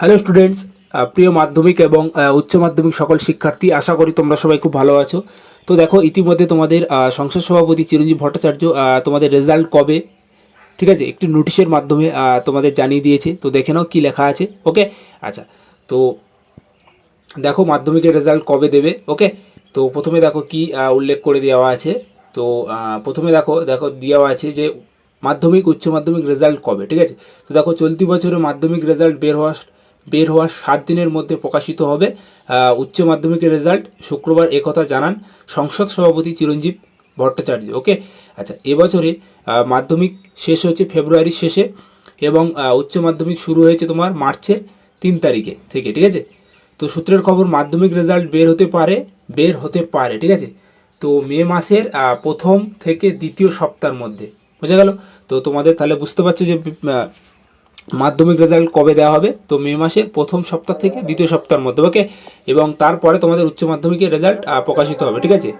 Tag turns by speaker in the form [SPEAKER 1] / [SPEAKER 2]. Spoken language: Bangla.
[SPEAKER 1] হ্যালো স্টুডেন্টস প্রিয় মাধ্যমিক এবং উচ্চ মাধ্যমিক সকল শিক্ষার্থী, আশা করি তোমরা সবাই খুব ভালো আছো। তো দেখো, ইতিমধ্যে তোমাদের সংসদ সভাপতি চিরঞ্জীব ভট্টাচার্য তোমাদের রেজাল্ট কবে? ঠিক আছে, একটি নোটিশের মাধ্যমে তোমাদের জানিয়ে দিয়েছে। তো দেখে নাও কী লেখা আছে ওকে আচ্ছা তো দেখো মাধ্যমিকের রেজাল্ট কবে দেবে ওকে তো প্রথমে দেখো কি উল্লেখ করে দেওয়া আছে। তো প্রথমে দেখো দেখো দেওয়া আছে যে মাধ্যমিক, উচ্চ মাধ্যমিক রেজাল্ট কবে, ঠিক আছে? তো দেখো, চলতি বছরে মাধ্যমিক রেজাল্ট বের হওয়া বের হওয়ার সাত দিনের মধ্যে প্রকাশিত হবে উচ্চ মাধ্যমিকের রেজাল্ট শুক্রবার একথা জানান সংসদ সভাপতি চিরঞ্জীব ভট্টাচার্য। ওকে আচ্ছা এবছরে মাধ্যমিক শেষ হয়েছে ফেব্রুয়ারির শেষে এবং উচ্চ মাধ্যমিক শুরু হয়েছে তোমার মার্চের তিন তারিখে থেকে, ঠিক আছে? তো সূত্রের খবর মাধ্যমিক রেজাল্ট বের হতে পারে, বের হতে পারে, ঠিক আছে? তো মে মাসের প্রথম থেকে দ্বিতীয় সপ্তাহের মধ্যে, বোঝা গেল? তো তোমাদের তাহলে বুঝতে পারছ যে মাধ্যমিক রেজাল্ট কবে দেওয়া হবে? তো মে মাসের প্রথম সপ্তাহ থেকে দ্বিতীয় সপ্তাহের মধ্যে ওকে এবং তারপরে তোমাদের উচ্চ মাধ্যমিকের রেজাল্ট প্রকাশিত হবে, ঠিক আছে?